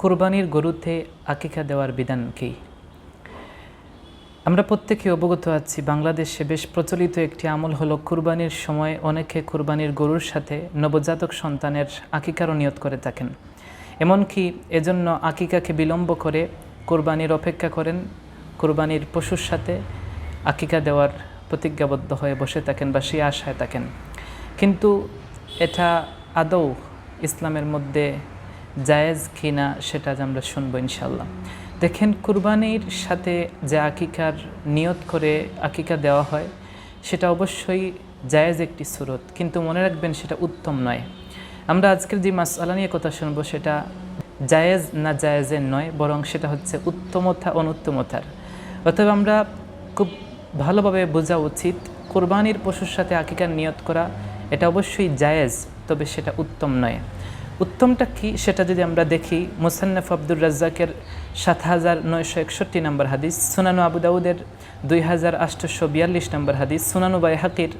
কোরবানির গরুতে আকিকা দেওয়ার বিধান কী? আমরা প্রত্যেকে অবগত আছি, বাংলাদেশে বেশ প্রচলিত একটি আমল হলো কুরবানির সময় অনেকে কুরবানির গরুর সাথে নবজাতক সন্তানের আকিকারও নিয়ত করে থাকেন। এমনকি এজন্য আকিকাকে বিলম্ব করে কোরবানির অপেক্ষা করেন, কোরবানির পশুর সাথে আকিকা দেওয়ার প্রতিজ্ঞাবদ্ধ হয়ে বসে থাকেন বা সে আশায় থাকেন। কিন্তু এটা আদৌ ইসলামের মধ্যে জায়েজ কি না সেটা আজ আমরা শুনব ইনশাল্লাহ দেখেন, কুরবানির সাথে যে আকিকার নিয়ত করে আকিকা দেওয়া হয়, সেটা অবশ্যই জায়েজ একটি সুরত, কিন্তু মনে রাখবেন সেটা উত্তম নয়। আমরা আজকের যে মাসালা নিয়ে কথা শুনব, সেটা জায়েজ না জায়েজের নয়, বরং সেটা হচ্ছে উত্তমতা, অনুত্তমতার। অতএব আমরা খুব ভালোভাবে বোঝা উচিত, কোরবানির পশুর সাথে আকিকার নিয়ত করা, এটা অবশ্যই জায়েজ, তবে সেটা উত্তম নয়। উত্তমটা কি সেটা যদি আমরা দেখি, মুসান্নফ আব্দুর রাজ্জাকের সাত হাজার নয়শো একষট্টি নম্বর হাদিস, সুনানু আবুদাউদের দুই হাজার আষ্টশো বিয়াল্লিশ নম্বর হাদিস, সুনানু বাই হাকির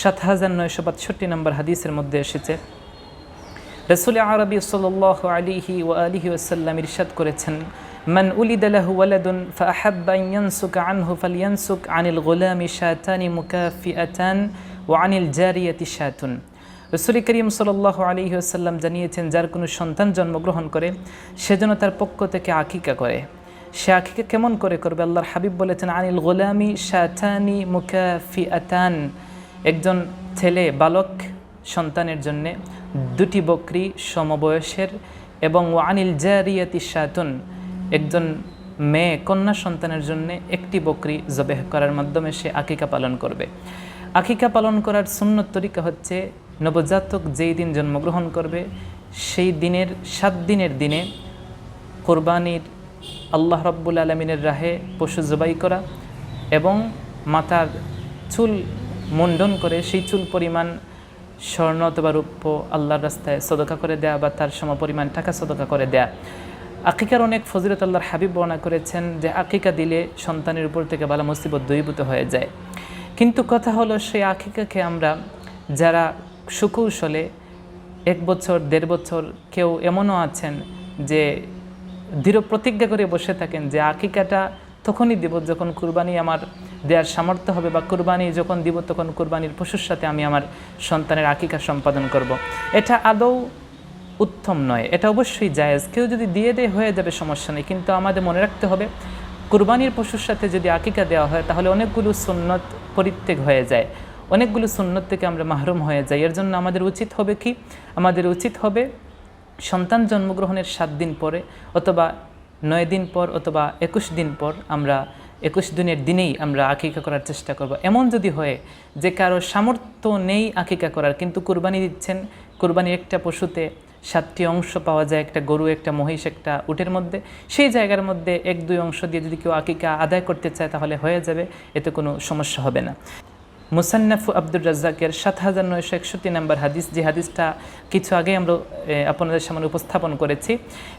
সাত হাজার নয়শো বাষট্টি নম্বর হাদিসের মধ্যে এসেছে। রসুল আরবি সাল আলিহি ও আলিহি ওসাল্লাম ইরশাদ করেছেন, মান উলিদ লাহু ওয়ালাদুন ফাহাব্বা ইয়ানসুক আনহু ফালিয়ানসুক আনিল গোলামি শাতানি মুকাফিআতান ও আনিল জারিয়াতি শাহতুন রসুল করিম সাল্লাহ আলী আসাল্লাম জানিয়েছেন, যার কোনো সন্তান জন্মগ্রহণ করে সেজন্য তার পক্ষ থেকে আকিকা করে। সে আকিকা কেমন করে করবে? আল্লাহর হাবিব বলেছেন, আনিল গোলামি শাতানি মুকাফি আতান একজন ছেলে, বালক সন্তানের জন্যে দুটি বকরি সমবয়সের এবং আনিল জারিয়াতি শাতুন। একজন মেয়ে, কন্যা সন্তানের জন্য একটি বকরি জবেহ করার মাধ্যমে সে আকিকা পালন করবে। আকিকা পালন করার সুন্নত তরিকা হচ্ছে নবজাতক যেই দিন জন্মগ্রহণ করবে, সেই দিনের সাত দিনের দিনে কোরবানির আল্লাহ রব্বুল আলমিনের রাহে পশু জবাই করা এবং মাথার চুল মুন্ডন করে সেই চুল পরিমাণ স্বর্ণ অথবা রূপ্য আল্লাহর রাস্তায় সদকা করে দেয়া বা তার সম পরিমাণ টাকা সদকা করে দেয়া। আকিকার অনেক ফজিরত আল্লাহর হাবিব বর্ণনা করেছেন যে আকিকা দিলে সন্তানের উপর থেকে বালা মুসিবত দূরীভূত হয়ে যায়। কিন্তু কথা হলো, সেই আকিকাকে আমরা যারা সুকৌশলে এক বছর, দেড় বছর কেউ এমনও আছেন যে দৃঢ় প্রতিজ্ঞা করে বসে থাকেন যে আকিকাটা তখনই দিব যখন কুরবানি আমার দেওয়ার সামর্থ্য হবে বা কুরবানি যখন দিব তখন কুরবানির পশুর সাথে আমি আমার সন্তানের আকিকা সম্পাদন করব। এটা আদৌ উত্তম নয়, এটা অবশ্যই জায়েজ। কেউ যদি দিয়ে দেয় হয়ে যাবে, সমস্যা নেই। কিন্তু আমাদের মনে রাখতে হবে, কুরবানির পশুর সাথে যদি আকিকা দেওয়া হয় তাহলে অনেকগুলো সুন্নত পরিত্যাগ হয়ে যায়। অনেকগুলো সুন্নত থেকে আমরা মাহরুম হয়ে যাই। এর জন্য আমাদের উচিত হবে কি? আমাদের উচিত হবে সন্তান জন্মগ্রহণের সাত দিন পরে অথবা নয় দিন পর অথবা একুশ দিন পর আমরা একুশ দিনের দিনেই আমরা আকিকা করার চেষ্টা করব। এমন যদি হয় যে কারও সামর্থ্য নেই আকিকা করার, কিন্তু কুরবানি দিচ্ছেন, কুরবানির একটা পশুতে সাতটি অংশ পাওয়া যায়, একটা গরু, একটা মহিষ, একটা উটের মধ্যে, সেই জায়গার মধ্যে এক দুই অংশ দিয়ে যদি কেউ আকিকা আদায় করতে চায় তাহলে হয়ে যাবে, এতে কোনো সমস্যা হবে না। মুসান্নাফু আব্দুর রাজ্জাকের সাত হাজার নয়শো একষট্টি নম্বর হাদিস, যে হাদিসটা কিছু আগে আমরা আপনাদের সামনে উপস্থাপন করেছি,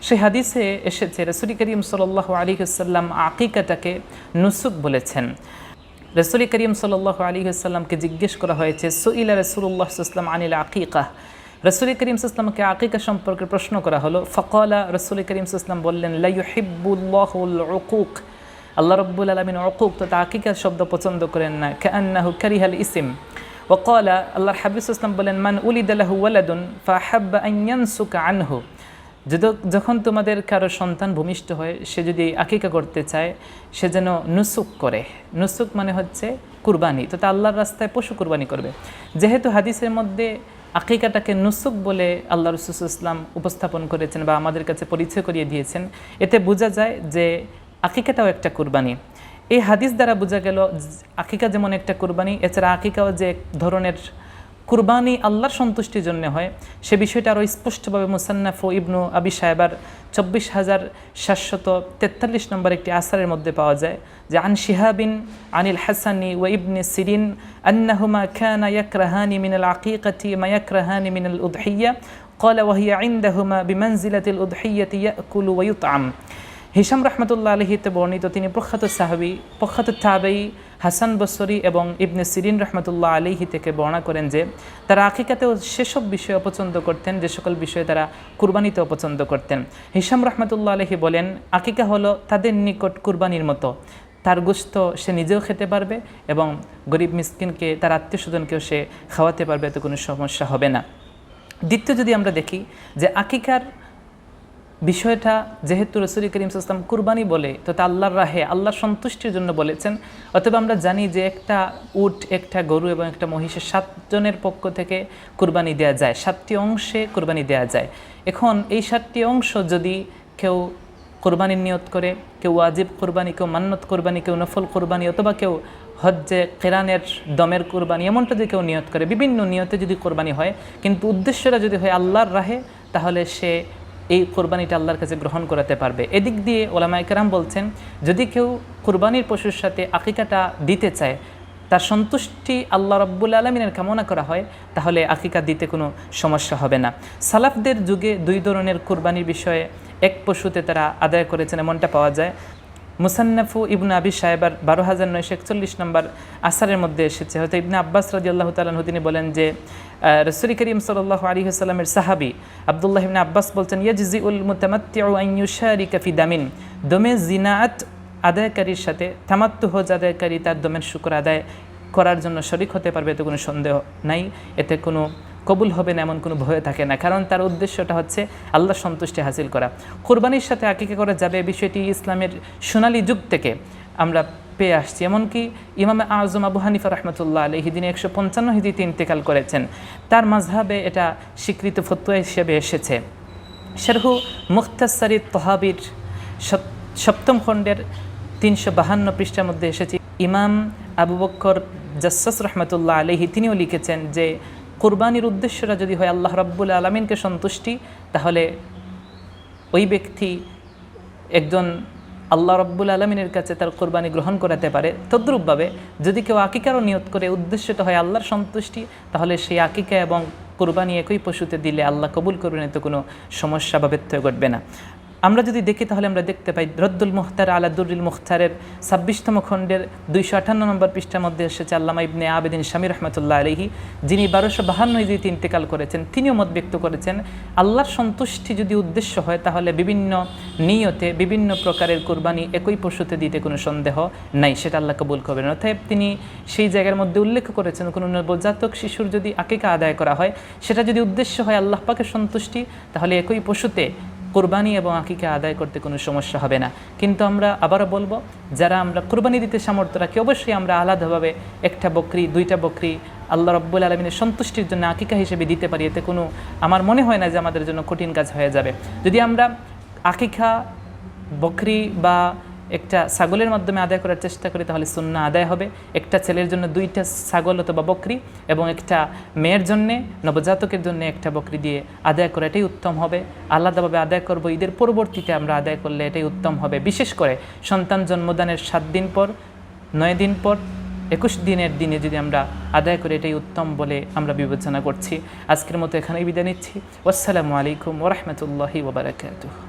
সেই হাদিসে এসেছে, রসুলি করিম সাল আলী সাল্লাম আকিকাটাকে নুসুক বলেছেন। রসুলি করিম সাল আলী সাল্লামকে জিজ্ঞেস করা হয়েছে, সুইলা রসুল্লাহ সাল্লাম আনিল আকিকা? রসুলি করিম সাল্লামকে আকিকা সম্পর্কে প্রশ্ন করা হলো, ফকলা রসুলি করিম সাল্লাম বললেন লাইহিবুল্লাহুল উকুক। আল্লাহ রব্বুল আলমিন অকুক তো আকিকা শব্দ পছন্দ করেন না কান্নাহু কারিহাল ইসিম وقال আল্লাহর হাবিস ইসলাম বলেন মান উলিদ আলাহু ওয়ালাদুন ফাহাব্বা আইয়ানসুকা আনহু যখন তোমাদের কারো সন্তান ভূমিষ্ঠ হয় সে যদি আকিকা করতে চায় সে যেন নুসুক করে নুসুক মানে হচ্ছে কুরবানি তো তা আল্লাহর রাস্তায় পশু কুরবানি করবে যেহেতু হাদিসের মধ্যে আকিকাটাকে নুসুক বলে আল্লাহ রসুল ইসলাম উপস্থাপন করেছেন বা আমাদের কাছে পরিচয় করিয়ে দিয়েছেন এতে বোঝা যায় যে আকিকাটাও একটা কুরবানি এই হাদিস দ্বারা বোঝা গেল আকিকা যেমন একটা কুরবানি এছাড়া আকিকাও যে এক ধরনের কুরবানি আল্লাহর সন্তুষ্টির জন্য হয় সে বিষয়টা আরও স্পষ্টভাবে মুসান্নাফ ও ইবনু আবি সাহেবার চব্বিশ হাজার সাতশত তেতাল্লিশ নম্বর একটি আসারের মধ্যে পাওয়া যায় যে আন শিহাবিন আনিল হাসানি ও ইবনে সিরিন আন্নাহুমা খানা ইয়াকরাহানি মিনাল আকিকাতি মা ইয়াকরাহানি মিনাল উদহিয়া قال وهي عندهما بمنزلة الأضحية يأكل ويطعم হিসাম রহমতুল্লাহ আলহিতে বর্ণিত তিনি প্রখ্যাত সাহাবি, প্রখ্যাত তাবেই হাসান বসরি এবং ইবনে সিরিন রহমতুল্লাহ আলিহি থেকে বর্ণনা করেন যে, তারা আকিকাতেও সেসব বিষয় অপছন্দ করতেন, যে সকল বিষয়ে তারা কুরবানিতে অপছন্দ করতেন। হিসাম রহমতুল্লাহ আলহি বলেন, আকিকা হলো তাদের নিকট কুরবানির মতো। তার গোস্ত সে নিজেও খেতে পারবে এবং গরিব মিসকিনকে, তার আত্মীয় স্বজনকেও সে খাওয়াতে পারবে, এতে কোনো সমস্যা হবে না। দ্বিতীয় যদি আমরা দেখি যে আকিকার বিষয়টা যেহেতু রসুল করিম সাল্লাম কুরবানি বলে, তো তা আল্লাহর রাহে, আল্লাহর সন্তুষ্টির জন্য বলেছেন। অথবা আমরা জানি যে একটা উট, একটা গরু এবং একটা মহিষের সাতজনের পক্ষ থেকে কুরবানি দেওয়া যায়, সাতটি অংশে কুরবানি দেওয়া যায়। এখন এই সাতটি অংশ যদি কেউ কোরবানির নিয়ত করে, কেউ ওয়াজিব কোরবানি, কেউ মান্নত কোরবানি, কেউ নফল কোরবানি অথবা কেউ হজ্জে কেরানের দমের কোরবানি, এমনটা যদি কেউ নিয়ত করে, বিভিন্ন নিয়তে যদি কোরবানি হয়, কিন্তু উদ্দেশ্যটা যদি হয় আল্লাহর রাহে, তাহলে সে এই কোরবানিটা আল্লাহর কাছে গ্রহণ করাতে পারবে। এদিক দিয়ে ওলামা একরাম বলছেন, যদি কেউ কোরবানির পশুর সাথে আকিকাটা দিতে চায়, তার সন্তুষ্টি আল্লাহ রব্বুল আলমিনের কামনা করা হয়, তাহলে আকিকা দিতে কোনো সমস্যা হবে না। সালাফদের যুগে দুই ধরনের কোরবানির বিষয়ে এক পশুতে তারা আদায় করেছেন, এমনটা পাওয়া যায়। মুসান্নাফু ইবনু আবি সাহেবার বারো হাজার নয়শো একচল্লিশ নম্বর আসারের মধ্যে এসেছে। হয়তো ইবনে আব্বাস রাজি আল্লাহ তালাহ তিনি বলেন যে রসুল করিম সাল্লাহ আলী সাল্লামের সাহাবি আবদুল্লাহ ইবনে আব্বাস বলছেন ইয়াজি উল মুতামাত্তি কাফি দামিন। দমে জিনাত আদায়কারীর সাথে তামাত্তু হজ আদায়কারী তার দমের শুক্র আদায় করার জন্য শরিক হতে পারবে, এতে কোনো সন্দেহ নাই। এতে কোনো কবুল হবে না এমন কোনো ভয় থাকে না। কারণ তার উদ্দেশ্যটা হচ্ছে আল্লাহ সন্তুষ্টি হাসিল করা। কোরবানির সাথে আকিকা করা যাবে বিষয়টি ইসলামের সোনালী যুগ থেকে আমরা পেয়ে আসছি। এমনকি ইমাম আজম আবু হানিফা রহমতুল্লাহ আলী হিদিনে একশো পঞ্চান্ন হিদিতে ইন্তেকাল করেছেন। তার মাঝহাবে এটা স্বীকৃত ফতুয়া হিসেবে এসেছে। শেরহু মুখতাসারি তহাবির সপ্তম খণ্ডের তিনশো বাহান্ন পৃষ্ঠার মধ্যে এসেছে। ইমাম আবু বক্কর জাসাস রহমতুল্লাহ আলহি তিনিও লিখেছেন যে কোরবানির উদ্দেশ্যটা যদি হয় আল্লাহ রব্বুল আলমিনকে সন্তুষ্টি, তাহলে ওই ব্যক্তি একজন আল্লাহ রব্বুল আলমিনের কাছে তার কোরবানি গ্রহণ করাতে পারে। তদ্রূপভাবে যদি কেউ আকিকারও নিয়ত করে, উদ্দেশ্যটা হয় আল্লাহর সন্তুষ্টি, তাহলে সেই আকিকা এবং কোরবানি একই পশুতে দিলে আল্লাহ কবুল করবেন এতে কোনো সমস্যা বা ব্যত্যয় ঘটবে না। আমরা যদি দেখি তাহলে আমরা দেখতে পাই রদ্দুল মুখতার আলাদুল মুখতারের ছাব্বিশতম খণ্ডের দুইশো আঠান্ন নম্বর পৃষ্ঠার মধ্যে এসেছে আল্লামা ইবনে আবেদিন শামী রহমতুল্লাহ আলহি যিনি বারোশো বাহান্ন ইজিতে ইন্তেকাল করেছেন। তিনিও মত ব্যক্ত করেছেন, আল্লাহর সন্তুষ্টি যদি উদ্দেশ্য হয় তাহলে বিভিন্ন নিয়তে বিভিন্ন প্রকারের কোরবানি একই পশুতে দিতে কোনো সন্দেহ নাই, সেটা আল্লাহ কবুল করবেন। অতএব তিনি সেই জায়গার মধ্যে উল্লেখ করেছেন, কোনো নবজাতক শিশুর যদি আকিকা আদায় করা হয়, সেটা যদি উদ্দেশ্য হয় আল্লাহ পাকের সন্তুষ্টি, তাহলে একই পশুতে কোরবানি এবং আঁকিকে আদায় করতে কোনো সমস্যা হবে না। কিন্তু আমরা আবারও বলব, যারা আমরা কোরবানি দিতে সামর্থ্য রাখি, অবশ্যই আমরা আলাদাভাবে একটা বকরি, দুইটা বকরি আল্লাহ রব্বুল আলমিনের সন্তুষ্টির জন্য আকিকা হিসেবে দিতে পারি। এতে কোনো, আমার মনে হয় না যে আমাদের জন্য কঠিন কাজ হয়ে যাবে। যদি আমরা আকিকা, বকরি বা একটা ছাগলের মাধ্যমে আদায় করার চেষ্টা করি, তাহলে সুন্না আদায় হবে। একটা ছেলের জন্য দুইটা ছাগল অথবা বকরি এবং একটা মেয়ের জন্যে, নবজাতকের জন্য একটা বকরি দিয়ে আদায় করা, এটাই উত্তম হবে। আলাদাভাবে আদায় করব, ঈদের পরবর্তীতে আমরা আদায় করলে এটাই উত্তম হবে। বিশেষ করে সন্তান জন্মদানের সাত দিন পর, নয় দিন পর, একুশ দিনের দিনে যদি আমরা আদায় করি, এটাই উত্তম বলে আমরা বিবেচনা করছি। আজকের মতো এখানেই বিদায় নিচ্ছি। আসসালামু আলাইকুম ওরহমতুল্লাহি ওবরাকাতুহ